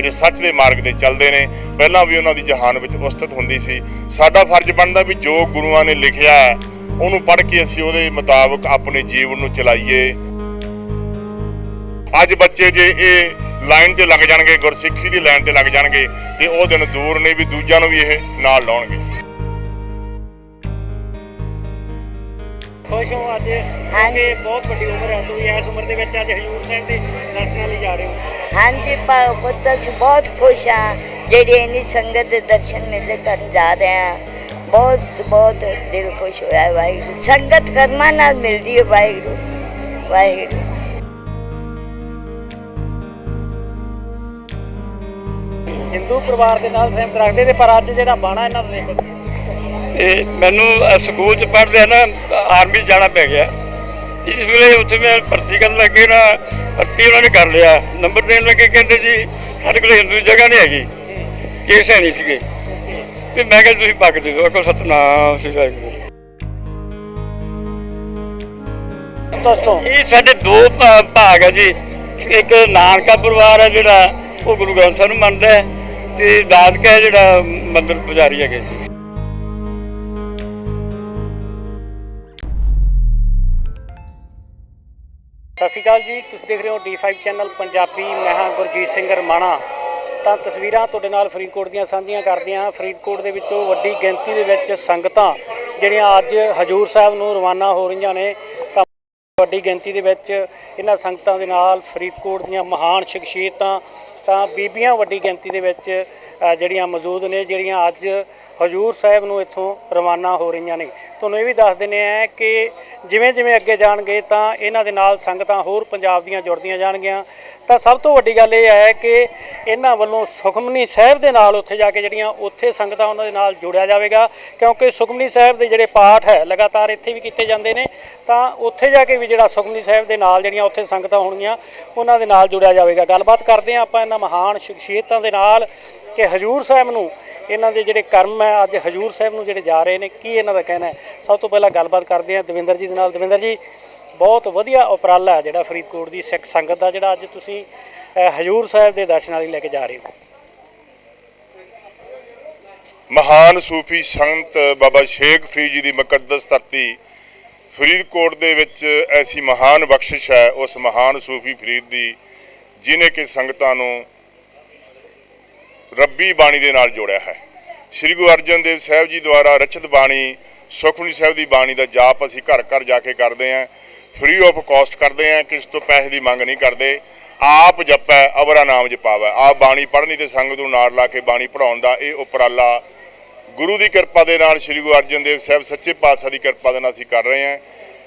ਜਿਹੜੇ ਸੱਚ ਦੇ ਮਾਰਗ ਤੇ ਚੱਲਦੇ ਨੇ ਪਹਿਲਾਂ ਵੀ ਉਹਨਾਂ ਦੀ ਜਹਾਨ ਵਿੱਚ ਉਸਤਤ ਹੁੰਦੀ ਸੀ। ਸਾਡਾ ਫਰਜ਼ ਬਣਦਾ ਵੀ ਜੋ ਗੁਰੂਆਂ ਨੇ ਲਿਖਿਆ ਹੈ ਉਹਨੂੰ ਪੜ੍ਹ ਕੇ ਅਸੀਂ ਉਹਦੇ ਮੁਤਾਬਕ ਆਪਣੇ ਜੀਵਨ ਨੂੰ ਚਲਾਈਏ। ਅੱਜ ਬੱਚੇ ਜੇ ਇਹ ਲਾਈਨ ਤੇ ਲੱਗ ਜਾਣਗੇ ਗੁਰਸਿੱਖੀ ਦੀ ਲਾਈਨ ਤੇ ਲੱਗ ਜਾਣਗੇ ਤੇ ਉਹ ਦਿਨ ਦੂਰ ਨੇ ਵੀ ਦੂਜਿਆਂ ਨੂੰ ਵੀ ਇਹ ਨਾਲ ਲਾਉਣਗੇ। ਖੁਸ਼ ਹਾਂ ਅੱਜ ਕਿ ਬਹੁਤ ਵੱਡੀ ਉਮਰ ਹੈ ਤੁਸੀਂ ਇਸ ਉਮਰ ਦੇ ਵਿੱਚ ਅੱਜ ਹਜੂਰ ਸਾਹਿਬ ਦੇ ਦਰਸ਼ਨਾਂ ਲਈ ਜਾ ਰਹੇ ਹੋ। ਹਾਂਜੀ ਪਾ- ਪੁੱਤ ਅਸੀਂ ਬਹੁਤ ਖੁਸ਼ ਹਾਂ ਜਿਹੜੀ ਇੰਨੀ ਸੰਗਤ ਦੇ ਦਰਸ਼ਨ ਮੇਲੇ ਕਰਨ ਜਾ ਰਹੇ ਹਾਂ। ਬਹੁਤ ਬਹੁਤ ਦਿਲ ਖੁਸ਼ ਹੋਇਆ ਹੈ ਵਾਹਿਗੁਰੂ। ਸੰਗਤ ਕਰਮਾਂ ਨਾਲ ਮਿਲਦੀ ਹੈ ਵਾਹਿਗੁਰੂ। ਵਾਹਿਗੁਰੂ। ਹਿੰਦੂ ਪਰਿਵਾਰ ਦੇ ਨਾਲ ਸਹਿਮਤ ਰੱਖਦੇ ਤੇ ਪਰ ਅੱਜ ਜਿਹੜਾ ਬਾਣਾ ਇਹਨਾਂ ਦਾ ਦੇਖੋ ਤੇ ਮੈਨੂੰ ਸਕੂਲ ਚ ਪੜ੍ਹਦੇ ਨਾ ਆਰਮੀ ਜਾਣਾ ਪੈ ਗਿਆ। ਇਸ ਵੇਲੇ ਉੱਥੇ ਮੈਂ ਭਰਤੀ ਕਰਨ ਲੱਗੇ ਨਾ ਭਰਤੀ ਉਹਨਾਂ ਨੇ ਕਰ ਲਿਆ। ਨੰਬਰ ਦੇਣ ਲੱਗੇ ਕਹਿੰਦੇ ਜੀ ਸਾਡੇ ਕੋਲ ਹਿੰਦੂ ਜਗ੍ਹਾ ਨਹੀਂ ਹੈਗੀ। ਕੇਸ ਹੈ ਨਹੀਂ ਸੀਗੇ। ਤੇ ਮੈਂ ਕਿਹਾ ਤੁਸੀਂ ਪੱਕ ਦੇ ਦਿਓ। ਕੋ ਸਤਨਾਮ ਸ੍ਰੀ ਵਾਹਿਗੁਰੂ। ਦੋਸਤੋ ਇਹ ਸਾਡੇ ਦੋ ਭਾਗ ਹੈ ਜੀ। ਇੱਕ ਨਾਨਕਾ ਪਰਿਵਾਰ ਹੈ ਜਿਹੜਾ ਉਹ ਗੁਰੂ ਗ੍ਰੰਥ ਸਾਹਿਬ ਨੂੰ ਮੰਨਦਾ ਹੈ। ਤੇ ਦਾਦਕਾ ਹੈ ਜਿਹੜਾ ਮੰਦਰ ਪੁਜਾਰੀ ਹੈਗੇ ਜੀ। ਸਤਿ ਸ਼੍ਰੀ ਅਕਾਲ ਜੀ, ਤੁਸੀਂ ਦੇਖ ਰਹੇ ਹੋ D5 ਚੈਨਲ ਪੰਜਾਬੀ ਮੈਂ ਹਾਂ ਗੁਰਜੀਤ ਸਿੰਘ ਰਮਾਣਾ। ਤਾਂ ਤਸਵੀਰਾਂ ਤੁਹਾਡੇ ਨਾਲ ਫਰੀਦਕੋਟ ਦੀਆਂ ਸਾਂਝੀਆਂ ਕਰਦੇ ਹਾਂ। ਫਰੀਦਕੋਟ ਦੇ ਵਿੱਚੋਂ ਵੱਡੀ ਗਿਣਤੀ ਦੇ ਵਿੱਚ ਸੰਗਤਾਂ ਜਿਹੜੀਆਂ ਅੱਜ ਹਜੂਰ ਸਾਹਿਬ ਨੂੰ ਰਵਾਨਾ ਹੋ ਰਹੀਆਂ ਨੇ, ਤਾਂ ਵੱਡੀ ਗਿਣਤੀ ਦੇ ਵਿੱਚ ਇਹਨਾਂ ਸੰਗਤਾਂ ਦੇ ਨਾਲ ਫਰੀਦਕੋਟ ਦੀਆਂ ਮਹਾਨ ਸ਼ਖਸੀਅਤਾਂ, ਤਾਂ ਬੀਬੀਆਂ ਵੱਡੀ ਗਿਣਤੀ ਦੇ ਵਿੱਚ ਜਿਹੜੀਆਂ ਮੌਜੂਦ ਨੇ, ਜਿਹੜੀਆਂ ਅੱਜ ਹਜੂਰ ਸਾਹਿਬ ਨੂੰ ਇੱਥੋਂ ਰਵਾਨਾ ਹੋ ਰਹੀਆਂ ਨੇ। ਤੁਹਾਨੂੰ ਇਹ ਵੀ ਦੱਸ ਦਿੰਦੇ ਆ ਕਿ ਜਿਵੇਂ ਜਿਵੇਂ ਅੱਗੇ ਜਾਣਗੇ ਤਾਂ ਇਹਨਾਂ ਦੇ ਨਾਲ ਸੰਗਤਾਂ ਹੋਰ ਪੰਜਾਬ ਦੀਆਂ ਜੁੜਦੀਆਂ ਜਾਣਗੀਆਂ। ਤਾਂ ਸਭ ਤੋਂ ਵੱਡੀ ਗੱਲ ਇਹ ਹੈ ਕਿ ਇਹਨਾਂ ਵੱਲੋਂ ਸੁਖਮਨੀ ਸਾਹਿਬ ਦੇ ਨਾਲ ਉੱਥੇ ਜਾ ਕੇ ਜਿਹੜੀਆਂ ਉੱਥੇ ਸੰਗਤਾਂ ਉਹਨਾਂ ਦੇ ਨਾਲ ਜੁੜਿਆ ਜਾਵੇਗਾ, ਕਿਉਂਕਿ ਸੁਖਮਨੀ ਸਾਹਿਬ ਦੇ ਜਿਹੜੇ ਪਾਠ ਹੈ ਲਗਾਤਾਰ ਇੱਥੇ ਵੀ ਕੀਤੇ ਜਾਂਦੇ ਨੇ, ਤਾਂ ਉੱਥੇ ਜਾ ਕੇ ਵੀ ਜਿਹੜਾ ਸੁਖਮਨੀ ਸਾਹਿਬ ਦੇ ਨਾਲ ਜਿਹੜੀਆਂ ਉੱਥੇ ਸੰਗਤਾਂ ਹੋਣਗੀਆਂ, ਉਹਨਾਂ ਦੇ ਨਾਲ ਜੁੜਿਆ ਜਾਵੇਗਾ। ਗੱਲਬਾਤ ਕਰਦੇ ਹਾਂ ਆਪਾਂ ਇਹਨਾਂ ਮਹਾਨ ਸ਼ਖਸੀਅਤਾਂ ਦੇ ਨਾਲ ਕਿ ਹਜੂਰ ਸਾਹਿਬ ਨੂੰ ਇਹਨਾਂ ਦੇ ਜਿਹੜੇ ਕਰਮ ਹੈ, ਅੱਜ ਹਜੂਰ ਸਾਹਿਬ ਨੂੰ ਜਿਹੜੇ ਜਾ ਰਹੇ ਨੇ, ਕੀ ਇਹਨਾਂ ਦਾ ਕਹਿਣਾ ਹੈ? ਸਭ ਤੋਂ ਪਹਿਲਾਂ ਗੱਲਬਾਤ ਕਰਦੇ ਹਾਂ ਦਵਿੰਦਰ ਜੀ ਦੇ ਨਾਲ। ਦਵਿੰਦਰ ਜੀ, ਬਹੁਤ ਵਧੀਆ ਉਪਰਾਲਾ ਹੈ ਜਿਹੜਾ ਫਰੀਦਕੋਟ ਦੀ ਸਿੱਖ ਸੰਗਤ ਦਾ, ਜਿਹੜਾ ਅੱਜ ਤੁਸੀਂ ਹਜੂਰ ਸਾਹਿਬ ਦੇ ਦਰਸ਼ਨਾਂ ਲਈ ਲੈ ਕੇ ਜਾ ਰਹੇ ਹੋ। ਮਹਾਨ ਸੂਫੀ ਸੰਤ ਬਾਬਾ ਸ਼ੇਖ ਫਰੀਦ ਜੀ ਦੀ ਮੁਕੱਦਸ ਧਰਤੀ ਫਰੀਦਕੋਟ ਦੇ ਵਿੱਚ ਐਸੀ ਮਹਾਨ ਬਖਸ਼ਿਸ਼ ਹੈ, ਉਸ ਮਹਾਨ ਸੂਫੀ ਫਰੀਦ ਦੀ, ਜਿਨੇ ਕਿ ਸੰਗਤਾਂ ਨੂੰ ਰੱਬੀ ਬਾਣੀ ਦੇ ਨਾਲ ਜੋੜਿਆ ਹੈ। ਸ੍ਰੀ ਗੁਰੂ ਅਰਜਨ ਦੇਵ ਸਾਹਿਬ ਜੀ ਦੁਆਰਾ ਰਚਿਤ ਬਾਣੀ ਸੁਖਮਨੀ ਸਾਹਿਬ ਦੀ ਬਾਣੀ ਦਾ ਜਾਪ ਅਸੀਂ ਘਰ ਘਰ ਜਾ ਕੇ ਕਰਦੇ ਆਂ ਫ੍ਰੀ ਆਫ ਕਾਸਟ ਕਰਦੇ ਆਂ ਕਿਸ ਤੋਂ ਪੈਸੇ ਦੀ ਮੰਗ ਨਹੀਂ ਕਰਦੇ। ਆਪ ਜਪੈ, ਅਵਰਾ ਨਾਮ ਜਪਾਵੈ। ਆਪ ਬਾਣੀ ਪੜ੍ਹਨੀ ਤੇ ਸੰਗਤ ਨੂੰ ਨਾਲ ਲਾ ਕੇ ਬਾਣੀ ਪੜਾਉਣ ਦਾ ਇਹ ਉਪਰਾਲਾ ਗੁਰੂ ਦੀ ਕਿਰਪਾ ਦੇ ਨਾਲ ਸ੍ਰੀ ਗੁਰੂ ਅਰਜਨ ਦੇਵ ਸਾਹਿਬ ਸੱਚੇ ਪਾਤਸ਼ਾਹ ਦੀ ਕਿਰਪਾ ਦੇ ਨਾਲ ਅਸੀਂ ਕਰ ਰਹੇ ਹਾਂ।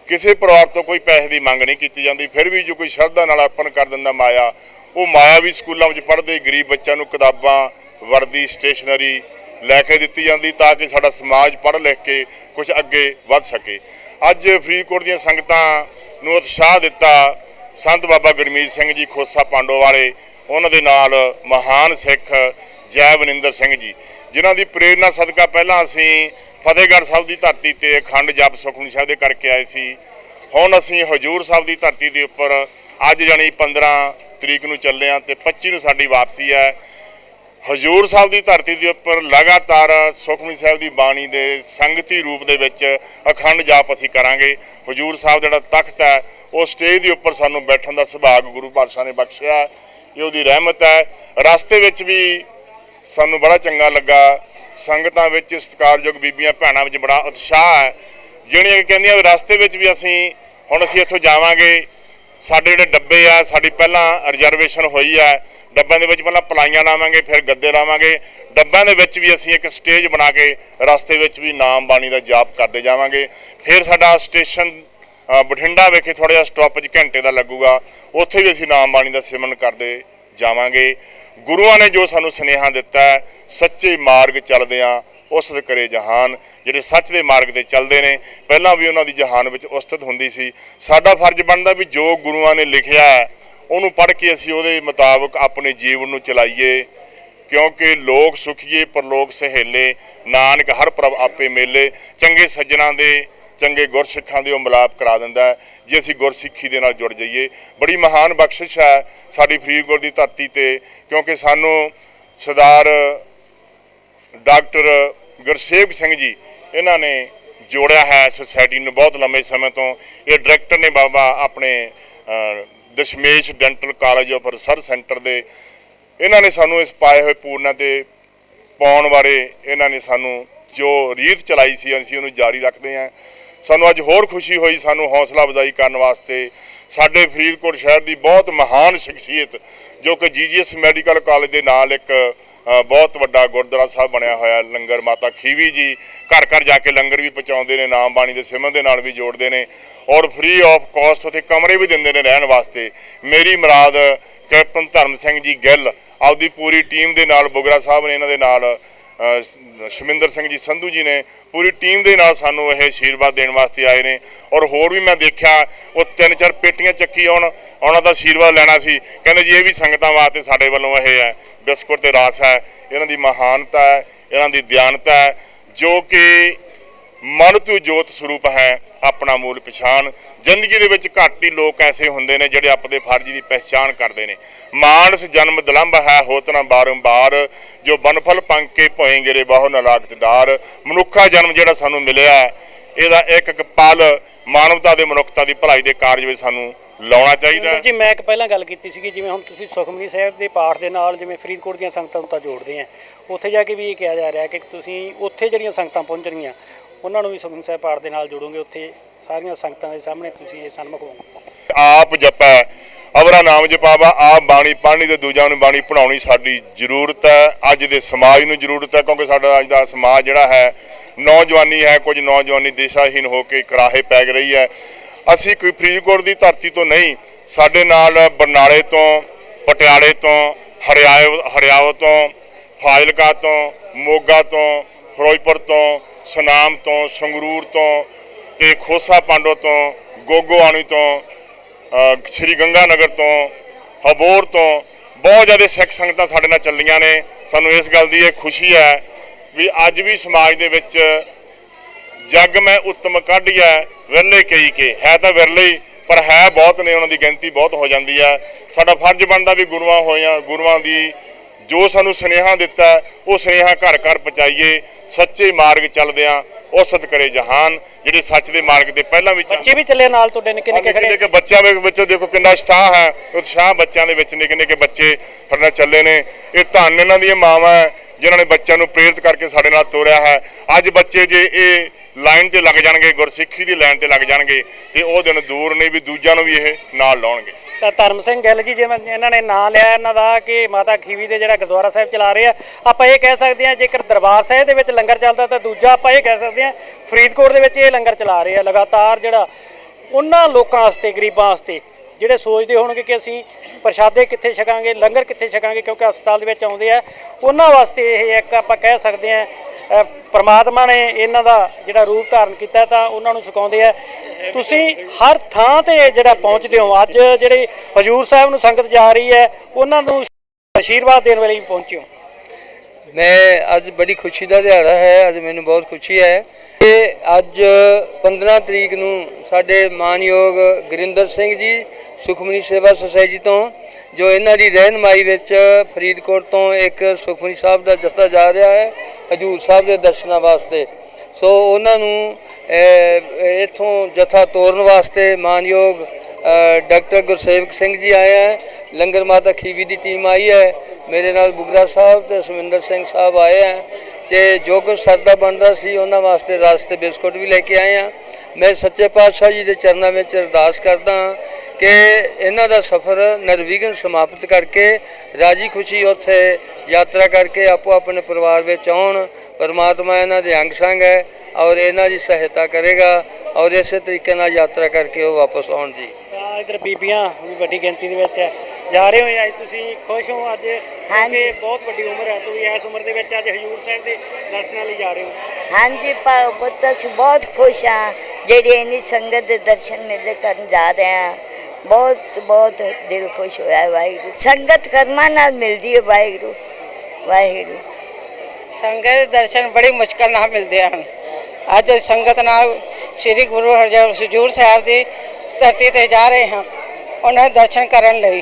ਕਿਸੇ ਪਰਿਵਾਰ ਤੋਂ ਕੋਈ ਪੈਸੇ ਦੀ ਮੰਗ ਨਹੀਂ ਕੀਤੀ ਜਾਂਦੀ, ਫਿਰ ਵੀ ਜੋ ਕੋਈ ਸ਼ਰਧਾ ਨਾਲ ਅਰਪਣ ਕਰ ਦਿੰਦਾ ਮਾਇਆ, ਉਹ ਮਾਇਆ ਵੀ ਸਕੂਲਾਂ ਵਿੱਚ ਪੜ੍ਹਦੇ, ਗਰੀਬ ਬੱਚਿਆਂ ਨੂੰ ਕਿਤਾਬਾਂ, ਵਰਦੀ, ਸਟੇਸ਼ਨਰੀ ਲੈ ਕੇ ਦਿੱਤੀ ਜਾਂਦੀ ਤਾਂ ਕਿ ਸਾਡਾ ਸਮਾਜ ਪੜ੍ਹ ਲਿਖ ਕੇ ਕੁਝ ਅੱਗੇ ਵੱਧ ਸਕੇ। ਅੱਜ ਫਰੀਦਕੋਟ ਦੀਆਂ ਸੰਗਤਾਂ ਨੂੰ ਉਤਸ਼ਾਹ ਦਿੱਤਾ ਸੰਤ ਬਾਬਾ ਗੁਰਮੀਤ ਸਿੰਘ ਜੀ ਖੋਸਾ ਪਾਂਡੋ ਵਾਲੇ, ਉਹਨਾਂ ਦੇ ਨਾਲ ਮਹਾਨ ਸਿੱਖ ਜੈ ਵਨਿੰਦਰ ਸਿੰਘ ਜੀ, ਜਿਨ੍ਹਾਂ ਦੀ ਪ੍ਰੇਰਣਾ ਸਦਕਾ ਪਹਿਲਾਂ ਅਸੀਂ ਫਤਿਹਗੜ੍ਹ ਸਾਹਿਬ ਦੀ ਧਰਤੀ ਤੇ ਅਖੰਡ ਜਪ ਸੁਖਮਨੀ ਸਾਹਿਬ ਦੇ ਕਰਕੇ ਆਏ ਸੀ। ਹੁਣ ਅਸੀਂ ਹਜੂਰ ਸਾਹਿਬ ਦੀ ਧਰਤੀ ਦੇ ਉੱਪਰ ਅੱਜ ਜਾਣੀ 15 ਤਰੀਕ ਨੂੰ ਚੱਲੇ ਹਾਂ ਤੇ 25 ਨੂੰ ਸਾਡੀ ਵਾਪਸੀ ਹੈ। ਹਜੂਰ ਸਾਹਿਬ ਦੀ ਧਰਤੀ ਦੇ ਉੱਪਰ ਲਗਾਤਾਰ ਸੁਖਮਨੀ ਸਾਹਿਬ ਦੀ ਬਾਣੀ ਦੇ ਸੰਗਤੀ ਰੂਪ ਦੇ ਵਿੱਚ ਅਖੰਡ ਜਾਪ ਅਸੀਂ ਕਰਾਂਗੇ। ਹਜੂਰ ਸਾਹਿਬ ਦਾ ਜਿਹੜਾ ਤਖਤ ਹੈ, ਉਹ ਸਟੇਜ ਦੇ ਉੱਪਰ ਸਾਨੂੰ ਬੈਠਣ ਦਾ ਸੁਭਾਗ ਗੁਰੂ ਪਾਤਸ਼ਾਹ ਨੇ ਬਖਸ਼ਿਆ। ਹੈ। ਇਹ ਉਹਦੀ ਰਹਿਮਤ ਹੈ। ਰਸਤੇ ਵਿੱਚ ਵੀ ਸਾਨੂੰ ਬੜਾ ਚੰਗਾ ਲੱਗਾ। ਸੰਗਤਾਂ ਵਿੱਚ ਸਤਿਕਾਰਯੋਗ ਬੀਬੀਆਂ ਭੈਣਾਂ ਵਿੱਚ ਬੜਾ ਉਤਸ਼ਾਹ ਹੈ। ਜਿਹੜੀਆਂ ਕਿ ਕਹਿੰਦੀਆਂ ਵੀ ਰਸਤੇ ਵਿੱਚ ਵੀ ਅਸੀਂ, ਹੁਣ ਅਸੀਂ ਇੱਥੋਂ ਜਾਵਾਂਗੇ। ਸਾਡੇ ਜਿਹੜੇ ਡੱਬੇ ਆ, ਸਾਡੀ ਪਹਿਲਾਂ ਰਿਜ਼ਰਵੇਸ਼ਨ ਹੋਈ ਆ। ਡੱਬਿਆਂ ਦੇ ਵਿੱਚ ਪਹਿਲਾਂ ਪਲਾਈਆਂ ਲਾਵਾਂਗੇ, ਫਿਰ ਗੱਦੇ ਲਾਵਾਂਗੇ। ਡੱਬਿਆਂ ਦੇ ਵਿੱਚ ਵੀ ਅਸੀਂ ਇੱਕ ਸਟੇਜ ਬਣਾ ਕੇ ਰਸਤੇ ਵਿੱਚ ਵੀ ਨਾਮ ਬਾਣੀ ਦਾ ਜਾਪ ਕਰਦੇ ਜਾਵਾਂਗੇ। ਫਿਰ ਸਾਡਾ ਸਟੇਸ਼ਨ ਬਠਿੰਡਾ ਵਿਖੇ ਥੋੜਾ ਜਿਹਾ ਸਟਾਪੇਜ ਘੰਟੇ ਦਾ ਲੱਗੂਗਾ। ਉੱਥੇ ਵੀ ਅਸੀਂ ਨਾਮ ਬਾਣੀ ਦਾ ਸਿਮਰਨ ਕਰਦੇ ਜਾਵਾਂਗੇ। ਗੁਰੂਆਂ ਨੇ ਜੋ ਸਾਨੂੰ ਸੁਨੇਹਾ ਦਿੱਤਾ ਸੱਚੇ ਮਾਰਗ ਚੱਲਦੇ ਆ ਉਸਤ ਕਰੇ ਜਹਾਨ, ਜਿਹੜੇ ਸੱਚ ਦੇ ਮਾਰਗ ਤੇ ਚੱਲਦੇ ਨੇ। ਪਹਿਲਾਂ ਵੀ ਉਹਨਾਂ ਦੀ ਜਹਾਨ ਵਿੱਚ ਉਸਤਤ ਹੁੰਦੀ ਸੀ। ਸਾਡਾ ਫਰਜ਼ ਬਣਦਾ ਵੀ ਜੋ ਗੁਰੂਆਂ ਨੇ ਲਿਖਿਆ ਉਹਨੂੰ ਪੜ੍ਹ ਕੇ ਅਸੀਂ ਉਹਦੇ ਮੁਤਾਬਕ ਆਪਣੇ ਜੀਵਨ ਨੂੰ ਚਲਾਈਏ। ਕਿਉਂਕਿ ਲੋਕ ਸੁਖੀਏ, ਪਰਲੋਕ ਸਹੇਲੇ। ਨਾਨਕ ਹਰ ਪ੍ਰਭ ਆਪੇ ਮੇਲੇ। ਚੰਗੇ ਸੱਜਣਾ ਦੇ, ਚੰਗੇ ਗੁਰਸਿੱਖਾਂ ਦੇ ਉਹ ਮਿਲਾਪ ਕਰਾ ਦਿੰਦਾ ਜੇ ਅਸੀਂ ਗੁਰਸਿੱਖੀ ਦੇ ਨਾਲ ਜੁੜ ਜਾਈਏ, ਬੜੀ ਮਹਾਨ ਬਖਸ਼ਿਸ਼ ਹੈ ਸਾਡੀ ਫਰੀਦਕੋਟ ਦੀ ਧਰਤੀ ਤੇ। ਕਿਉਂਕਿ ਸਾਨੂੰ ਸਰਦਾਰ ਡਾਕਟਰ ਗੁਰਸੇਵਕ ਸਿੰਘ ਜੀ, ਇਹਨਾਂ ਨੇ ਜੋੜਿਆ ਹੈ ਸੁਸਾਇਟੀ ਨੂੰ ਬਹੁਤ ਲੰਮੇ ਸਮੇਂ ਤੋਂ। ਇਹ ਡਾਇਰੈਕਟਰ ਨੇ ਬਾਬਾ ਆਪਣੇ Dashmesh dental college of research centre ਦੇ। ਇਹਨਾਂ ਨੇ ਸਾਨੂੰ ਇਸ ਪਾਏ ਹੋਏ ਪੂਰਨਾ ਤੇ ਪਾਉਣ ਬਾਰੇ ਇਹਨਾਂ ਨੇ ਸਾਨੂੰ ਜੋ ਰੀਤ ਚਲਾਈ ਸੀ, ਅਸੀਂ ਉਹਨੂੰ ਜਾਰੀ ਰੱਖਦੇ ਹਾਂ। ਸਾਨੂੰ ਅੱਜ ਹੋਰ ਖੁਸ਼ੀ ਹੋਈ, ਸਾਨੂੰ ਹੌਸਲਾ ਅਫਜ਼ਾਈ ਕਰਨ ਵਾਸਤੇ। ਸਾਡੇ ਫਰੀਦਕੋਟ ਸ਼ਹਿਰ ਦੀ ਬਹੁਤ ਮਹਾਨ ਸ਼ਖਸੀਅਤ, ਜੋ ਕਿ ਜੀਜੀਐਸ ਮੈਡੀਕਲ ਕਾਲਜ ਦੇ ਨਾਲ ਇੱਕ ਬਹੁਤ ਵੱਡਾ ਗੁਰਦੁਆਰਾ ਸਾਹਿਬ ਬਣਿਆ ਹੋਇਆ, ਲੰਗਰ ਮਾਤਾ ਖੀਵੀ ਜੀ ਘਰ ਘਰ ਜਾ ਕੇ ਲੰਗਰ ਵੀ ਪਹੁੰਚਾਉਂਦੇ ਨੇ, ਨਾਮ ਬਾਣੀ ਦੇ ਸਿਮਰਨ ਦੇ ਨਾਲ ਵੀ ਜੋੜਦੇ ਨੇ ਔਰ ਫ੍ਰੀ ਆਫ ਕਾਸਟ ਉੱਥੇ ਕਮਰੇ ਵੀ ਦਿੰਦੇ ਨੇ ਰਹਿਣ ਵਾਸਤੇ। ਮੇਰੀ ਮੁਰਾਦ ਕੈਪਟਨ ਧਰਮ ਸਿੰਘ ਜੀ ਗਿੱਲ ਆਪਦੀ ਪੂਰੀ ਟੀਮ ਦੇ ਨਾਲ, ਬੁਗਰਾ ਸਾਹਿਬ ਨੇ ਇਹਨਾਂ ਦੇ ਨਾਲ ਸ਼ਮਿੰਦਰ ਸਿੰਘ ਜੀ ਸੰਧੂ ਜੀ ਨੇ ਪੂਰੀ ਟੀਮ ਦੇ ਨਾਲ ਸਾਨੂੰ ਇਹ ਆਸ਼ੀਰਵਾਦ ਦੇਣ ਵਾਸਤੇ ਆਏ ਨੇ ਔਰ ਹੋਰ ਵੀ ਮੈਂ ਦੇਖਿਆ, ਉਹ ਤਿੰਨ ਚਾਰ ਪੇਟੀਆਂ ਚੱਕੀ ਆਉਣ, ਉਹਨਾਂ ਦਾ ਆਸ਼ੀਰਵਾਦ ਲੈਣਾ ਸੀ। ਕਹਿੰਦੇ ਜੀ, ਇਹ ਵੀ ਸੰਗਤਾਂ ਵਾਸਤੇ ਸਾਡੇ ਵੱਲੋਂ ਇਹ ਹੈ, ਬਿਸਕੁਟ ਤੇ ਰਾਸ ਹੈ, ਇਹਨਾਂ ਦੀ ਮਹਾਨਤਾ ਹੈ, ਇਹਨਾਂ ਦੀ ਦਿਆਨਤਾ ਹੈ, ਜੋ ਕਿ ਮਨ ਤੋਂ ਜੋਤ ਸਰੂਪ ਹੈ, ਆਪਣਾ ਮੂਲ ਪਛਾਣ। ਜ਼ਿੰਦਗੀ ਦੇ ਵਿੱਚ ਘੱਟ ਹੀ ਲੋਕ ਐਸੇ ਹੁੰਦੇ ਨੇ ਜਿਹੜੇ ਆਪਣੇ ਫਰਜ਼ ਦੀ ਪਹਿਚਾਣ ਕਰਦੇ ਨੇ। ਮਾਨਸ ਜਨਮ ਦਲੰਭ ਹੈ, ਹੋਤ ਨਾ ਬਾਰੰਬਾਰ। ਜੋ ਬਨਫਲ ਪੰਕ ਕੇ ਭੋਏਂਗੇ ਬਹੁ ਨਾ ਲਾਗਤਦਾਰ ਮਨੁੱਖਾ ਜਨਮ ਜਿਹੜਾ ਸਾਨੂੰ ਮਿਲਿਆ, ਇਹਦਾ ਇੱਕ ਇੱਕ ਪਲ ਮਾਨਵਤਾ ਦੇ ਮਨੁੱਖਤਾ ਦੀ ਭਲਾਈ ਦੇ ਕਾਰਜ ਵਿੱਚ ਸਾਨੂੰ ਲਾਉਣਾ ਚਾਹੀਦਾ ਹੈ। ਜੀ, ਮੈਂ ਇੱਕ ਪਹਿਲਾਂ ਗੱਲ ਕੀਤੀ ਸੀਗੀ, ਜਿਵੇਂ ਹੁਣ ਤੁਸੀਂ ਸੁਖਮਨੀ ਸਾਹਿਬ ਦੇ ਪਾਠ ਦੇ ਨਾਲ ਜਿਵੇਂ ਫਰੀਦਕੋਟ ਦੀਆਂ ਸੰਗਤਾਂ ਨੂੰ ਤਾਂ ਜੋੜਦੇ ਆ। ਉੱਥੇ ਜਾ ਕੇ ਵੀ ਇਹ ਕਿਹਾ ਜਾ ਰਿਹਾ ਕਿ ਤੁਸੀਂ ਉੱਥੇ ਜਿਹੜੀਆਂ ਸੰਗਤਾਂ ਪਹੁੰਚਣਗੀਆਂ ਉਹਨਾਂ ਨੂੰ ਵੀ ਸੁਖਮ ਸਾਹਿਬ ਪਾਠ ਦੇ ਨਾਲ ਜੋੜੋਗੇ ਉੱਥੇ। ਸਾਰੀਆਂ ਸੰਗਤਾਂ ਦੇ ਸਾਹਮਣੇ ਤੁਸੀਂ ਇਹ ਸਨਮੁਖ ਹੋਵੋਗੇ ਆਪ ਜਪੈ, ਅਵਰਾ ਨਾਮ ਜਪਾਵਾ, ਆਪ ਬਾਣੀ ਪੜ੍ਹਨੀ ਤੇ ਦੂਜਿਆਂ ਨੂੰ ਬਾਣੀ ਪੜਾਉਣੀ ਸਾਡੀ ਜ਼ਰੂਰਤ ਹੈ। ਅੱਜ ਦੇ ਸਮਾਜ ਨੂੰ ਜ਼ਰੂਰਤ ਹੈ, ਕਿਉਂਕਿ ਸਾਡਾ ਅੱਜ ਦਾ ਸਮਾਜ ਜਿਹੜਾ ਹੈ, ਨੌਜਵਾਨੀ ਹੈ, ਕੁਝ ਨੌਜਵਾਨੀ ਦਿਸ਼ਾਹੀਨ ਹੋ ਕੇ ਕਰਾਹੇ ਪੈ ਰਹੀ ਹੈ। ਅਸੀਂ ਕੋਈ ਫਰੀਦਕੋਟ ਦੀ ਧਰਤੀ ਤੋਂ ਨਹੀਂ, ਸਾਡੇ ਨਾਲ ਬਰਨਾਲੇ ਤੋਂ, ਪਟਿਆਲੇ ਤੋਂ ਹਰਿਆਏ ਹਰਿਆਵ ਤੋਂ, ਫਾਜ਼ਿਲਕਾ ਤੋਂ, ਮੋਗਾ ਤੋਂ, ਫਿਰੋਜ਼ਪੁਰ ਤੋਂ ਸੁਨਾਮ ਤੋਂ, ਸੰਗਰੂਰ ਤੋਂ ਤੇ ਖੋਸਾ ਪਾਂਡੋ ਤੋਂ ਗੋਗੋਆਣੀ ਤੋਂ ਸ਼੍ਰੀ ਗੰਗਾ ਨਗਰ ਤੋਂ, ਹਬੋਰ ਤੋਂ, ਬਹੁਤ ਜ਼ਿਆਦਾ ਸਿੱਖ ਸੰਗਤਾਂ ਸਾਡੇ ਨਾਲ ਚੱਲੀਆਂ ਨੇ। ਸਾਨੂੰ ਇਸ ਗੱਲ ਦੀ ਇਹ ਖੁਸ਼ੀ ਹੈ ਵੀ ਅੱਜ ਵੀ ਸਮਾਜ ਦੇ ਵਿੱਚ ਜੱਗ ਮੈਂ ਉੱਤਮ ਕੱਢਿਆ ਵਿਰਲੇ ਕਈ ਕੇ। ਹੈ ਤਾਂ ਵਿਰਲੇ ਹੀ, ਪਰ ਹੈ ਬਹੁਤ ਨੇ, ਉਹਨਾਂ ਦੀ ਗਿਣਤੀ ਬਹੁਤ ਹੋ ਜਾਂਦੀ ਹੈ। ਸਾਡਾ ਫਰਜ਼ ਬਣਦਾ ਵੀ ਗੁਰੂਆਂ ਹੋਇਆਂ ਗੁਰੂਆਂ ਦੀ ਜੋ ਸਾਨੂੰ ਸੁਨੇਹਾ ਦਿੱਤਾ ਉਹ ਸੁਨੇਹਾ ਘਰ ਘਰ ਪਹੁੰਚਾਈਏ ਸੱਚੇ ਮਾਰਗ ਚੱਲਦਿਆਂ ਔਸਤ ਕਰੇ ਜਹਾਨ ਜਿਹੜੇ ਸੱਚ ਦੇ ਮਾਰਗ ਤੇ ਪਹਿਲਾਂ ਵੀ ਚੱਲ- ਬੱਚੇ ਵੀ ਚੱਲੇ ਨਾਲ ਤੁਹਾਡੇ ਨਿੱਕੇ ਨਿੱਕੇ ਖੜੇ। ਨਿੱਕੇ ਬੱਚਿਆਂ ਦੇ ਵਿੱਚ ਦੇਖੋ ਕਿੰਨਾ ਉਤਸ਼ਾਹ ਹੈ ਉਤਸ਼ਾਹ ਬੱਚਿਆਂ ਦੇ ਵਿੱਚ ਨਿੱਕੇ ਨਿੱਕੇ ਬੱਚੇ ਨਾਲ ਚੱਲੇ ਨੇ। ਇਹ ਧੰਨ ਇਹਨਾਂ ਦੀਆਂ ਮਾਵਾਂ ਹੈ, ਜਿਨ੍ਹਾਂ ਨੇ ਬੱਚਿਆਂ ਨੂੰ ਪ੍ਰੇਰਿਤ ਕਰਕੇ ਸਾਡੇ ਨਾਲ ਤੋਰਿਆ ਹੈ। ਅੱਜ ਬੱਚੇ ਜੇ ਇਹ ਲਾਈਨ ਤੇ ਲੱਗ ਜਾਣਗੇ, ਗੁਰਸਿੱਖੀ ਦੀ ਲਾਈਨ ਤੇ ਲੱਗ ਜਾਣਗੇ ਤੇ ਉਹ ਦਿਨ ਦੂਰ ਨਹੀਂ ਵੀ ਦੂਜਿਆਂ ਨੂੰ ਵੀ ਇਹ ਨਾਲ ਲਾਉਣਗੇ। ਤਾਂ ਧਰਮ ਸਿੰਘ ਗਿੱਲ ਜੀ, ਜਿਵੇਂ ਇਹਨਾਂ ਨੇ ਨਾਂ ਲਿਆ ਇਹਨਾਂ ਦਾ ਕਿ ਮਾਤਾ ਖੀਵੀ ਦੇ ਜਿਹੜਾ ਗੁਰਦੁਆਰਾ ਸਾਹਿਬ ਚਲਾ ਰਹੇ ਆ, ਆਪਾਂ ਇਹ ਕਹਿ ਸਕਦੇ ਹਾਂ ਜੇਕਰ ਦਰਬਾਰ ਸਾਹਿਬ ਦੇ ਵਿੱਚ ਲੰਗਰ ਚੱਲਦਾ ਤਾਂ ਦੂਜਾ ਆਪਾਂ ਇਹ ਕਹਿ ਸਕਦੇ ਹਾਂ ਫਰੀਦਕੋਟ ਦੇ ਵਿੱਚ ਇਹ ਲੰਗਰ ਚਲਾ ਰਹੇ ਆ ਲਗਾਤਾਰ ਜਿਹੜਾ ਉਹਨਾਂ ਲੋਕਾਂ ਵਾਸਤੇ, ਗਰੀਬਾਂ ਵਾਸਤੇ ਜਿਹੜੇ ਸੋਚਦੇ ਹੋਣਗੇ ਕਿ ਅਸੀਂ ਪ੍ਰਸ਼ਾਦੇ ਕਿੱਥੇ ਛਕਾਂਗੇ, ਲੰਗਰ ਕਿੱਥੇ ਛਕਾਂਗੇ ਕਿਉਂਕਿ ਹਸਪਤਾਲ ਦੇ ਵਿੱਚ ਆਉਂਦੇ ਆ, ਉਹਨਾਂ ਵਾਸਤੇ ਇਹ ਇੱਕ ਆਪਾਂ ਕਹਿ ਸਕਦੇ ਹਾਂ ਪਰਮਾਤਮਾ ਨੇ ਇਹਨਾਂ ਦਾ ਜਿਹੜਾ ਰੂਪ ਧਾਰਨ ਕੀਤਾ ਤਾਂ ਉਹਨਾਂ ਨੂੰ ਛਕਾਉਂਦੇ ਆ। ਤੁਸੀਂ ਹਰ ਥਾਂ ਤੇ ਜਿਹੜਾ ਪਹੁੰਚਦੇ ਹੋ, ਅੱਜ ਜਿਹੜੇ ਹਜੂਰ ਸਾਹਿਬ ਨੂੰ ਸੰਗਤ ਜਾ ਰਹੀ ਹੈ, ਉਹਨਾਂ ਨੂੰ ਆਸ਼ੀਰਵਾਦ ਦੇਣ ਵਾਲੇ ਵੀ ਪਹੁੰਚੇ ਹੋ। ਮੈਂ ਅੱਜ ਬੜੀ ਖੁਸ਼ੀ ਦਾ ਦਿਹਾੜਾ ਹੈ, ਅੱਜ ਮੈਨੂੰ ਬਹੁਤ ਖੁਸ਼ੀ ਹੈ ਕਿ ਅੱਜ 15 ਤਰੀਕ ਨੂੰ ਸਾਡੇ ਮਾਨਯੋਗ ਗੁਰਿੰਦਰ ਸਿੰਘ ਜੀ, ਸੁਖਮਨੀ ਸੇਵਾ ਸੁਸਾਇਟੀ ਤੋਂ, ਜੋ ਇਹਨਾਂ ਦੀ ਰਹਿਨਮਾਈ ਵਿੱਚ ਫਰੀਦਕੋਟ ਤੋਂ ਇੱਕ ਸੁਖਮਨੀ ਸਾਹਿਬ ਦਾ ਜੱਥਾ ਜਾ ਰਿਹਾ ਹੈ ਹਜੂਰ ਸਾਹਿਬ ਦੇ ਦਰਸ਼ਨਾਂ ਵਾਸਤੇ। ਸੋ ਉਹਨਾਂ ਨੂੰ ਅਹ, ਇੱਥੋਂ ਜਥਾ ਤੋਰਨ ਵਾਸਤੇ ਮਾਨਯੋਗ ਡਾਕਟਰ ਗੁਰਸੇਵਕ ਸਿੰਘ ਜੀ ਆਏ ਹੈ ਲੰਗਰ ਮਾਤਾ ਖੀਵੀ ਦੀ ਟੀਮ ਆਈ ਹੈ। ਮੇਰੇ ਨਾਲ ਬੁਗਰਾ ਸਾਹਿਬ ਤੇ ਸੁਮਿੰਦਰ ਸਿੰਘ ਸਾਹਿਬ ਆਏ ਹੈ ਤੇ ਜੋ ਕੁਝ ਸਰਦਾ ਬਣਦਾ ਸੀ ਉਹਨਾਂ ਵਾਸਤੇ ਰਾਸਤੇ ਬਿਸਕੁਟ ਵੀ ਲੈ ਕੇ ਆਏ ਆ। ਮੈਂ ਸੱਚੇ ਪਾਤਸ਼ਾਹ ਜੀ ਦੇ ਚਰਨਾਂ ਵਿੱਚ ਅਰਦਾਸ ਕਰਦਾ ਹਾਂ ਕਿ ਇਹਨਾਂ ਦਾ ਸਫ਼ਰ ਨਿਰਵਿਘਨ ਸਮਾਪਤ ਕਰਕੇ ਰਾਜੀ ਖੁਸ਼ੀ ਉੱਥੇ ਯਾਤਰਾ ਕਰਕੇ ਆਪੋ ਆਪਣੇ ਪਰਿਵਾਰ ਵਿੱਚ ਆਉਣ। ਪਰਮਾਤਮਾ ਇਹਨਾਂ ਦੇ ਅੰਗ ਸੰਗ ਹੈ ਔਰ ਇਹਨਾਂ ਦੀ ਸਹਾਇਤਾ ਕਰੇਗਾ ਔਰ ਇਸੇ ਤਰੀਕੇ ਨਾਲ ਯਾਤਰਾ ਕਰਕੇ ਉਹ ਵਾਪਸ ਆਉਣ ਜੀ। ਇਧਰ ਬੀਬੀਆਂ ਵੀ ਵੱਡੀ ਗਿਣਤੀ ਦੇ ਵਿੱਚ ਜਾ ਰਹੇ ਹੋ ਅੱਜ ਤੁਸੀਂ ਖੁਸ਼ ਹੋ? ਅੱਜ ਹਾਂਜੀ। ਕਿਉਂਕਿ ਬਹੁਤ ਵੱਡੀ ਉਮਰ ਹੈ ਤੁਸੀਂ ਇਸ ਉਮਰ ਦੇ ਵਿੱਚ ਅੱਜ ਹਜੂਰ ਸਾਹਿਬ ਦੇ ਦਰਸ਼ਨਾਂ ਲਈ ਜਾ ਰਹੇ ਹੋ। ਹਾਂਜੀ ਪੁੱਤ ਅਸੀਂ ਬਹੁਤ ਖੁਸ਼ ਹਾਂ। ਜਿਹੜੀ ਇੰਨੀ ਸੰਗਤ ਦੇ ਦਰਸ਼ਨ ਮੇਲੇ ਕਰਨ ਜਾ ਰਹੇ ਹਾਂ। ਬਹੁਤ ਬਹੁਤ ਦਿਲ ਖੁਸ਼ ਹੋਇਆ ਵਾਹਿਗੁਰੂ। ਸੰਗਤ ਕਰਮਾਂ ਨਾਲ ਮਿਲਦੀ ਹੈ ਵਾਹਿਗੁਰੂ। ਵਾਹਿਗੁਰੂ। ਸੰਗਤ ਦਰਸ਼ਨ ਬੜੀ ਮੁਸ਼ਕਲ ਨਾਲ ਮਿਲਦੇ ਹਨ। ਅੱਜ ਸੰਗਤ ਨਾਲ ਸ੍ਰੀ ਗੁਰੂ ਹਰਜੋਤ ਸਾਹਿਬ ਦੀ ਧਰਤੀ ਤੇ ਜਾ ਰਹੇ ਹਾਂ, ਉਹਨਾਂ ਦੇ ਦਰਸ਼ਨ ਕਰਨ ਲਈ।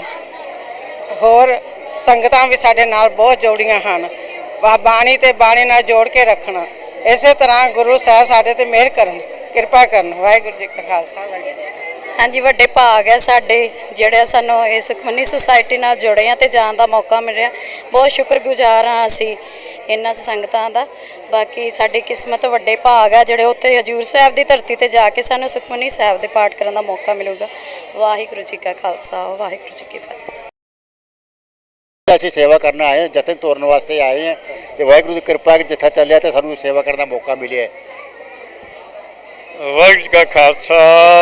ਹੋਰ ਸੰਗਤਾਂ ਵੀ ਸਾਡੇ ਨਾਲ ਬਹੁਤ ਜੋੜੀਆਂ ਹਨ। ਬਾਣੀ ਤੇ ਬਾਣੀ ਨਾਲ ਜੋੜ ਕੇ ਰੱਖਣਾ। ਇਸੇ ਤਰ੍ਹਾਂ ਗੁਰੂ ਸਾਹਿਬ ਸਾਡੇ ਤੇ ਮਿਹਰ ਕਰਨ, ਕਿਰਪਾ ਕਰਨ। ਵਾਹਿਗੁਰੂ ਜੀ ਕਾ ਖਾਲਸਾ, ਵਾਹਿਗੁਰੂ ਹਾਂਜੀ, ਵੱਡੇ ਭਾਗ ਹੈ ਸਾਡੇ ਜਿਹੜੇ ਸਾਨੂੰ ਇਸ ਸੁਖਮਨੀ ਸੁਸਾਇਟੀ ਨਾਲ ਜੁੜੇ ਆ ਤੇ ਜਾਣ ਦਾ ਮੌਕਾ ਮਿਲਿਆ। ਬਹੁਤ ਸ਼ੁਕਰਗੁਜ਼ਾਰ ਹਾਂ ਅਸੀਂ ਇਹਨਾਂ ਸੰਗਤਾਂ ਦਾ। ਬਾਕੀ ਸਾਡੀ ਕਿਸਮਤ ਵੱਡੇ ਭਾਗ ਆ ਜਿਹੜੇ ਉੱਥੇ ਹਜੂਰ ਸਾਹਿਬ ਦੀ ਧਰਤੀ ਤੇ ਜਾ ਕੇ ਸਾਨੂੰ ਸੁਖਮਨੀ ਸਾਹਿਬ ਦੇ ਪਾਠ ਕਰਨ ਦਾ ਮੌਕਾ ਮਿਲੂਗਾ। ਵਾਹਿਗੁਰੂ ਜੀ ਕਾ ਖਾਲਸਾ, ਵਾਹਿਗੁਰੂ ਜੀ ਕੀ ਫਤਿਹ। ਅਸੀਂ ਸੇਵਾ ਕਰਨ ਆਏ ਹਾਂ ਜਤਨ ਤੋਰਨ ਵਾਸਤੇ ਆਏ ਹਾਂ ਤੇ ਵਾਹਿਗੁਰੂ ਦੀ ਕਿਰਪਾ ਕਿ ਜਿੱਥਾ ਚੱਲਿਆ ਤੇ ਸਾਨੂੰ ਸੇਵਾ ਕਰਨ ਦਾ ਮੌਕਾ ਮਿਲਿਆ ਵਾਹਿਗੁਰੂ ਜੀ ਕਾ ਖਾਲਸਾ,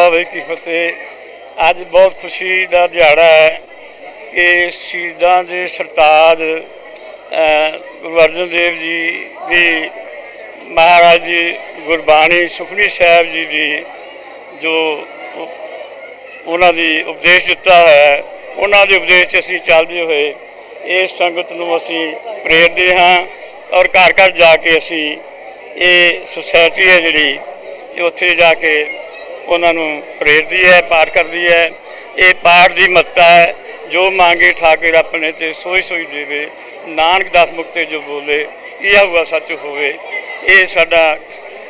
ਵਾਹਿਗੁਰੂ ਕੀ ਫਤਿਹ। ਅੱਜ ਬਹੁਤ ਖੁਸ਼ੀ ਦਾ ਦਿਹਾੜਾ ਹੈ ਕਿ ਸ਼ਹੀਦਾਂ ਦੇ ਸਰਤਾਜ ਗੁਰੂ ਅਰਜਨ ਦੇਵ ਜੀ ਦੀ, ਮਹਾਰਾਜ ਦੀ ਗੁਰਬਾਣੀ ਸੁਖਨੀ ਸਾਹਿਬ ਜੀ ਦੀ ਜੋ ਉਹਨਾਂ ਦੀ ਉਪਦੇਸ਼ ਦਿੱਤਾ ਹੈ, ਉਹਨਾਂ ਦੇ ਉਪਦੇਸ਼ 'ਚ ਅਸੀਂ ਚੱਲਦੇ ਹੋਏ ਇਸ ਸੰਗਤ ਨੂੰ ਅਸੀਂ ਪ੍ਰੇਰਦੇ ਹਾਂ ਔਰ ਘਰ ਘਰ ਜਾ ਕੇ ਅਸੀਂ ਇਹ ਸੁਸਾਇਟੀ ਹੈ ਜਿਹੜੀ ਉੱਥੇ ਜਾ ਕੇ ਉਹਨਾਂ ਨੂੰ ਪ੍ਰੇਰਦੀ ਹੈ, ਪਾਠ ਕਰਦੀ ਹੈ। ਇਹ ਪਾਠ ਦੀ ਮਹੱਤਤਾ ਹੈ, ਜੋ ਮੰਗੇ ਠਾਕੁਰ ਆਪਣੇ ਤੇ ਸੋਈ ਸੋਈ ਦੇਵੇ, ਨਾਨਕ ਦਾਸ ਮੁਕਤੇ ਜੋ ਬੋਲੇ, ਇਹ ਹੁਆ ਸੱਚ ਹੋਵੇ। ਇਹ ਸਾਡਾ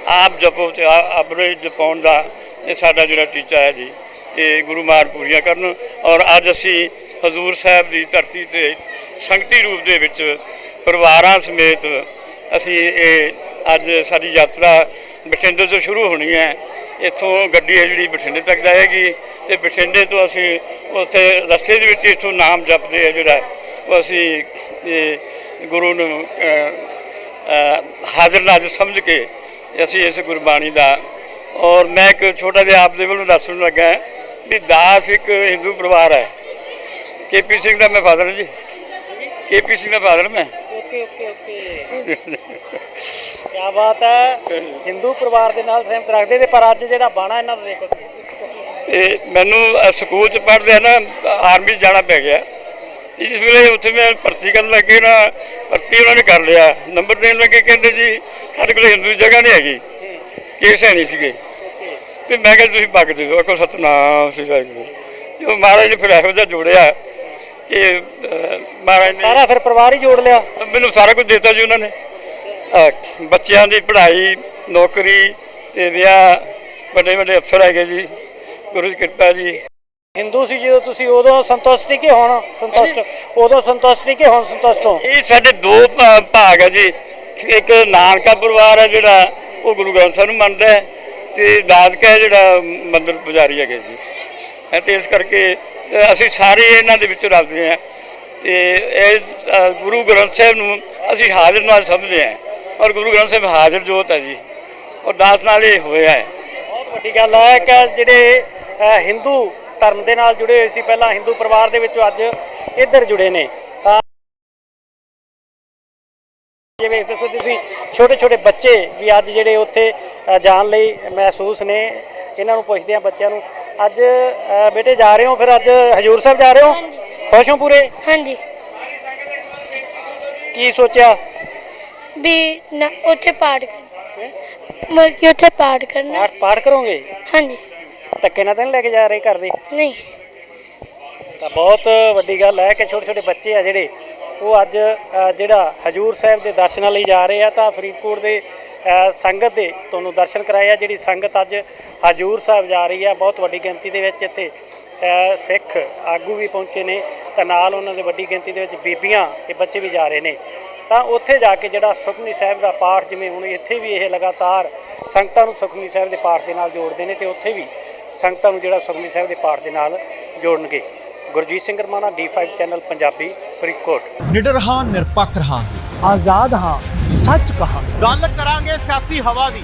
ਆਪ ਜਪੋ ਤੇ ਅਬਰੇ ਜਪਾਉਣ ਦਾ ਇਹ ਸਾਡਾ ਜਿਹੜਾ ਟੀਚਾ ਹੈ ਜੀ, ਇਹ ਗੁਰੂ ਮਾਰ ਪੂਰੀਆਂ ਕਰਨ। ਔਰ ਅੱਜ ਅਸੀਂ ਹਜ਼ੂਰ ਸਾਹਿਬ ਦੀ ਧਰਤੀ ਤੇ ਸੰਗਤੀ ਰੂਪ ਦੇ ਵਿੱਚ ਪਰਿਵਾਰਾਂ ਸਮੇਤ ਅਸੀਂ ਇਹ ਅੱਜ ਸਾਡੀ ਯਾਤਰਾ ਬਠਿੰਡੇ ਤੋਂ ਸ਼ੁਰੂ ਹੋਣੀ ਹੈ। ਇੱਥੋਂ ਗੱਡੀ ਹੈ ਜਿਹੜੀ ਬਠਿੰਡੇ ਤੱਕ ਜਾਏਗੀ ਤੇ ਬਠਿੰਡੇ ਤੋਂ ਅਸੀਂ ਉੱਥੇ ਰਸਤੇ ਦੇ ਵਿੱਚ ਇੱਥੋਂ ਨਾਮ ਜਪਦੇ ਆ ਜਿਹੜਾ, ਉਹ ਅਸੀਂ ਗੁਰੂ ਨੂੰ ਹਾਜ਼ਰ ਨਾਜ਼ਰ ਸਮਝ ਕੇ ਅਸੀਂ ਇਸ ਗੁਰਬਾਣੀ ਦਾ, ਔਰ ਮੈਂ ਇੱਕ ਛੋਟਾ ਜਿਹਾ ਆਪ ਦੇ ਵੱਲੋਂ ਦੱਸਣ ਲੱਗਾ ਵੀ ਦਾਸ ਇੱਕ ਹਿੰਦੂ ਪਰਿਵਾਰ ਹੈ। ਕੇਪੀ ਸਿੰਘ ਦਾ ਮੈਂ ਫਾਦਰ ਜੀ। ਕੇਪੀ ਸਿੰਘ ਦਾ ਫਾਦਰ ਮੈਂ। Okay okay okay. ਕੀ ਬਾਤ ਹੈ। ਹਿੰਦੂ ਪਰਿਵਾਰ ਦੇ ਨਾਲ ਸਹਿਮਤ ਰੱਖਦੇ ਤੇ ਪਰ ਅੱਜ ਜਿਹੜਾ ਬਾਣਾ ਇਹਨਾਂ ਦਾ ਦੇਖੋ ਤੇ ਮੈਨੂੰ ਸਕੂਲ ਚ ਪੜ੍ਹਦੇ ਨਾ, ਆਰਮੀ ਜਾਣਾ ਪੈ ਗਿਆ। ਇਸ ਵੇਲੇ ਉੱਥੇ ਮੈਂ ਭਰਤੀ ਕਰਨ ਲੱਗੇ ਨਾ, ਭਰਤੀ ਉਹਨਾਂ ਨੇ ਕਰ ਲਿਆ। ਨੰਬਰ ਦੇਣ ਲੱਗੇ ਕਹਿੰਦੇ ਜੀ, ਸਾਡੇ ਕੋਲ ਹਿੰਦੂ ਜਗ੍ਹਾ ਨਹੀਂ ਹੈਗੀ। ਕੇਸ ਹੈ ਨਹੀਂ ਸੀਗੇ। ਤੇ ਮੈਂ ਕਿਹਾ ਤੁਸੀਂ ਪੱਗ ਦੇ ਦਿਓ, ਆਖੋ ਸਤਨਾਮ ਸ੍ਰੀ ਵਾਹਿਗੁਰੂ। ਤੇ ਉਹ ਮਹਾਰਾਜ ਨੇ ਫਿਰ ਇਹੋ ਜਿਹਾ ਜੋੜਿਆ ਕਿ ਮਹਾਰਾਜ ਨੇ ਸਾਰਾ ਫਿਰ ਪਰਿਵਾਰ ਹੀ ਜੋੜ ਲਿਆ। ਮੈਨੂੰ ਸਾਰਾ ਕੁਝ ਦਿੱਤਾ ਜੀ ਉਹਨਾਂ ਨੇ। ਅਹ ਬੱਚਿਆਂ ਦੀ ਪੜ੍ਹਾਈ ਨੌਕਰੀ ਤੇ ਵਿਆਹ ਵੱਡੇ ਵੱਡੇ ਅਫਸਰ ਹੈਗੇ ਜੀ ਗੁਰੂ ਦੀ ਕਿਰਪਾ ਜੀ। ਹਿੰਦੂ ਸੀ ਜਦੋਂ ਤੁਸੀਂ ਉਦੋਂ ਸੰਤੁਸ਼ਟ ਸੀ ਕਿ ਹੁਣ ਸੰਤੁਸ਼ਟ? ਉਦੋਂ ਸੰਤੁਸ਼ਟ ਸੀ ਕਿ ਹੁਣ ਸੰਤੁਸ਼ਟ ਹੋ? ਇਹ ਸਾਡੇ ਦੋ ਭਾ- ਭਾਗ ਹੈ ਜੀ। ਇੱਕ ਨਾਨਕਾ ਪਰਿਵਾਰ ਹੈ ਜਿਹੜਾ ਉਹ ਗੁਰੂ ਗ੍ਰੰਥ ਸਾਹਿਬ ਨੂੰ ਮੰਨਦਾ ਹੈ ਤੇ ਦਾਦਕਾ ਹੈ ਜਿਹੜਾ ਮੰਦਰ ਪੁਜਾਰੀ ਹੈਗੇ ਜੀ। ਹੈ ਤੇ ਇਸ ਕਰਕੇ ਅ, ਅਸੀਂ ਸਾਰੇ ਇਹਨਾਂ ਦੇ ਵਿੱਚ ਰਲਦੇ ਹਾਂ। ਤੇ ਇਹ ਗੁਰੂ ਗ੍ਰੰਥ ਸਾਹਿਬ ਨੂੰ ਅਸੀਂ ਹਾਜ਼ਰ ਨਾਲ ਸਮਝਦੇ ਹਾਂ। ਔਰ ਗੁਰੂ ਗ੍ਰੰਥ ਸਾਹਿਬ ਹਾਜ਼ਰ ਜੋਤ ਹੈ ਜੀ। ਔਰ ਦਾਸ ਨਾਲ ਇਹ ਹੋਇਆ ਹੈ। ਬਹੁਤ ਵੱਡੀ ਗੱਲ ਹੈ ਕਿ ਜਿਹੜੇ ਹਿੰਦੂ ਧਰਮ ਦੇ ਨਾਲ ਜੁੜੇ ਹੋਏ ਸੀ ਪਹਿਲਾਂ ਹਿੰਦੂ ਪਰਿਵਾਰ ਦੇ ਵਿੱਚੋਂ ਅੱਜ ਇੱਧਰ ਜੁੜੇ ਨੇ। ਤਾਂ ਜਿਵੇਂ ਦੱਸੋ ਤੁਸੀਂ ਛੋਟੇ ਛੋਟੇ ਬੱਚੇ ਵੀ ਅੱਜ ਜਿਹੜੇ ਉੱਥੇ ਜਾਣ ਲਈ ਮਹਿਸੂਸ ਨੇ। ਇਹਨਾਂ ਨੂੰ ਪੁੱਛਦੇ ਆ ਬੱਚਿਆਂ ਨੂੰ ਅੱਜ ਬੇਟੇ ਜਾ ਰਹੇ ਹੋ? ਫਿਰ ਅੱਜ ਹਜੂਰ ਸਾਹਿਬ ਜਾ ਰਹੇ ਹੋ? ਖੁਸ਼ ਹੋ ਪੂਰੇ? ਹਾਂਜੀ। ਕੀ ਸੋਚਿਆ? ਵੀ ਨਾ ਉੱਥੇ ਪਾਠ ਕਰਨਾ। ਮਰ ਕੇ ਉੱਥੇ ਪਾਠ ਕਰਨਾ। ਪਾਠ ਪਾਠ ਕਰੋਗੇ? ਹਾਂਜੀ। ਧੱਕੇ ਨਾਲ ਤਾਂ ਲੈ ਕੇ ਜਾ ਰਹੇ ਘਰ ਦੇ? ਨਹੀਂ। ਤਾਂ ਬਹੁਤ ਵੱਡੀ ਗੱਲ ਹੈ ਕਿ ਛੋਟੇ ਛੋਟੇ ਬੱਚੇ ਆ ਜਿਹੜੇ ਉਹ ਅੱਜ ਅ, ਜਿਹੜਾ ਹਜੂਰ ਸਾਹਿਬ ਦੇ ਦਰਸ਼ਨਾਂ ਲਈ ਜਾ ਰਹੇ ਆ ਤਾਂ ਫਰੀਦਕੋਟ ਦੇ ਅ, ਸੰਗਤ ਦੇ ਤੁਹਾਨੂੰ ਦਰਸ਼ਨ ਕਰਾਏ ਆ ਜਿਹੜੀ ਸੰਗਤ ਅੱਜ ਹਜੂਰ ਸਾਹਿਬ ਜਾ ਰਹੀ ਆ ਬਹੁਤ ਵੱਡੀ ਗਿਣਤੀ ਦੇ ਵਿੱਚ ਇੱਥੇ। ਸਿੱਖ ਆਗੂ ਵੀ ਪਹੁੰਚੇ ਨੇ ਤਾਂ ਨਾਲ ਉਹਨਾਂ ਦੇ ਵੱਡੀ ਗਿਣਤੀ ਦੇ ਵਿੱਚ ਬੀਬੀਆਂ ਤੇ ਬੱਚੇ ਵੀ ਜਾ ਰਹੇ ਨੇ। ਤਾਂ ਉੱਥੇ ਜਾ ਕੇ ਜਿਹੜਾ ਸੁਖਮਨੀ ਸਾਹਿਬ ਦਾ ਪਾਠ ਜਿਵੇਂ ਹੁਣ ਇੱਥੇ ਵੀ ਇਹ ਲਗਾਤਾਰ ਸੰਗਤਾਂ ਨੂੰ ਸੁਖਮਨੀ ਸਾਹਿਬ ਦੇ ਪਾਠ ਦੇ ਨਾਲ ਜੋੜਦੇ ਨੇ ਤੇ ਉੱਥੇ ਵੀ ਸੰਗਤਾਂ ਨੂੰ ਜਿਹੜਾ ਸੁਖਮਨੀ ਸਾਹਿਬ ਦੇ ਪਾਠ ਦੇ ਨਾਲ ਜੋੜਨਗੇ। Gurjeet Singh Ramana D5 channel Punjabi Faridkot. ਨਿਡਰ ਹਾਂ ਨਿਰਪੱਖ ਰਹਾਂਗੇ। ਆਜ਼ਾਦ ਹਾਂ ਸੱਚ ਕਹਾਂਗੇ। ਗੱਲ ਕਰਾਂਗੇ ਸਿਆਸੀ ਹਵਾ ਦੀ।